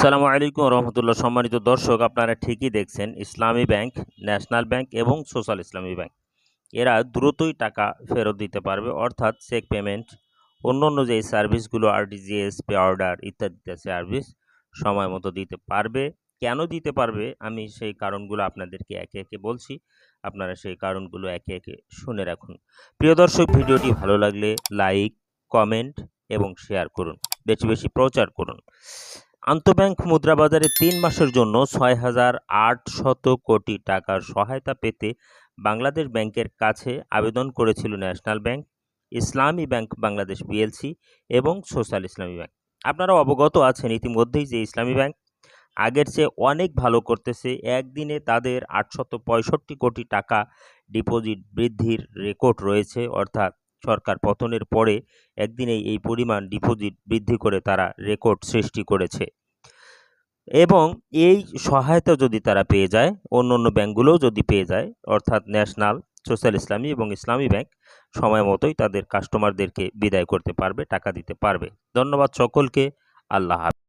সালামু আলাইকুম রহমতুল্লাহ। সম্মানিত দর্শক, আপনারা ঠিকই দেখছেন, ইসলামী ব্যাংক, ন্যাশনাল ব্যাংক এবং সোশ্যাল ইসলামী ব্যাংক। এরা দ্রুতই টাকা ফেরত দিতে পারবে, অর্থাৎ চেক পেমেন্ট অন্য অন্য যে সার্ভিসগুলো, আরটিজিএস, পে অর্ডার ইত্যাদি সার্ভিস সময় মতো দিতে পারবে। কেন দিতে পারবে? আমি সেই কারণগুলো আপনাদেরকে একে একে বলছি। আপনারা সেই কারণগুলো একে একে শুনে রাখুন। প্রিয় দর্শক, ভিডিওটি ভালো লাগলে লাইক, কমেন্ট এবং শেয়ার করুন। বেশি বেশি প্রচার করুন। আন্তঃব্যাংক মুদ্রা বাজারে তিন মাসের জন্য ছয় হাজার আটশত কোটি টাকার সহায়তা পেতে বাংলাদেশ ব্যাংকের কাছে আবেদন করেছিল national bank, Islami bank Bangladesh PLC এবং সোশ্যাল ইসলামী ব্যাংক। আপনারা অবগত আছেন ইতিমধ্যেই যে ইসলামী ব্যাংক আগের চেয়ে অনেক ভালো করতেছে। একদিনে তাদের আটশত পঁয়ষট্টি কোটি টাকা ডিপোজিট বৃদ্ধির রেকর্ড রয়েছে, অর্থাৎ সরকার পতনের পরে একদিনেই এই পরিমাণ ডিপোজিট বৃদ্ধি করে তারা রেকর্ড সৃষ্টি করেছে। এবং এই সহায়তা যদি তারা পেয়ে যায় অন্য অন্য ব্যাঙ্কগুলোও যদি পেয়ে যায়, অর্থাৎ ন্যাশনাল, সোশ্যাল ইসলামী এবং ইসলামী ব্যাংক সময় মতোই তাদের কাস্টমারদেরকে বিদায় করতে পারবে, টাকা দিতে পারবে। ধন্যবাদ সকলকে, আল্লাহ হাফেজ।